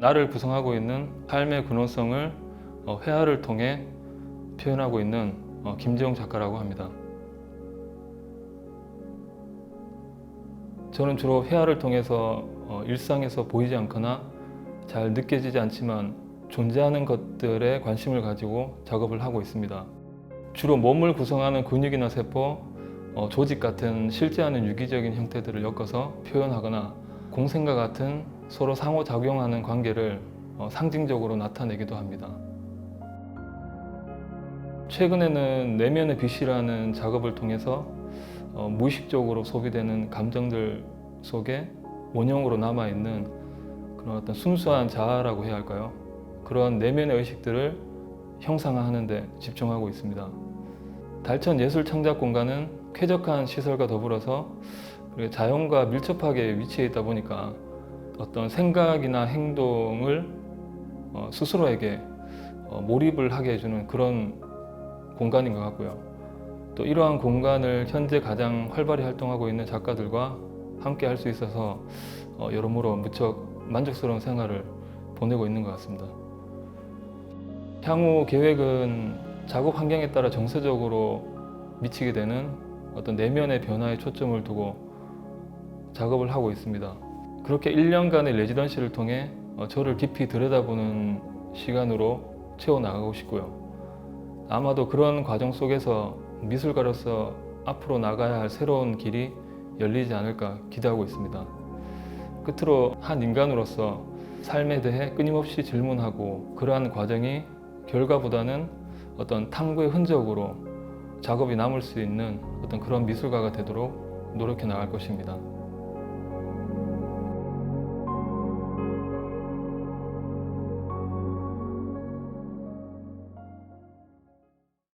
나를 구성하고 있는 삶의 근원성을 어, 회화를 통해 표현하고 있는 어, 김재용 작가라고 합니다. 저는 주로 회화를 통해서 어, 일상에서 보이지 않거나 잘 느껴지지 않지만 존재하는 것들에 관심을 가지고 작업을 하고 있습니다. 주로 몸을 구성하는 근육이나 세포, 어, 조직 같은 실제하는 유기적인 형태들을 엮어서 표현하거나 공생과 같은 서로 상호작용하는 관계를 어, 상징적으로 나타내기도 합니다. 최근에는 내면의 빛이라는 작업을 통해서 어, 무의식적으로 소비되는 감정들 속에 원형으로 남아있는 그런 어떤 순수한 자아라고 해야 할까요? 그런 내면의 의식들을 형상화하는 데 집중하고 있습니다. 달천 예술 창작 공간은 쾌적한 시설과 더불어서 자연과 밀접하게 위치해 있다 보니까 어떤 생각이나 행동을 어, 스스로에게 어, 몰입을 하게 해주는 그런 공간인 것 같고요. 또 이러한 공간을 현재 가장 활발히 활동하고 있는 작가들과 함께 할 수 있어서 어, 여러모로 무척 만족스러운 생활을 보내고 있는 것 같습니다. 향후 계획은 작업 환경에 따라 정서적으로 미치게 되는 어떤 내면의 변화에 초점을 두고 작업을 하고 있습니다. 그렇게 1년간의 레지던시를 통해 어, 저를 깊이 들여다보는 시간으로 채워나가고 싶고요. 아마도 그런 과정 속에서 미술가로서 앞으로 나가야 할 새로운 길이 열리지 않을까 기대하고 있습니다. 끝으로 한 인간으로서 삶에 대해 끊임없이 질문하고 그러한 과정이 결과보다는 어떤 탐구의 흔적으로 작업이 남을 수 있는 어떤 그런 미술가가 되도록 노력해 나갈 것입니다.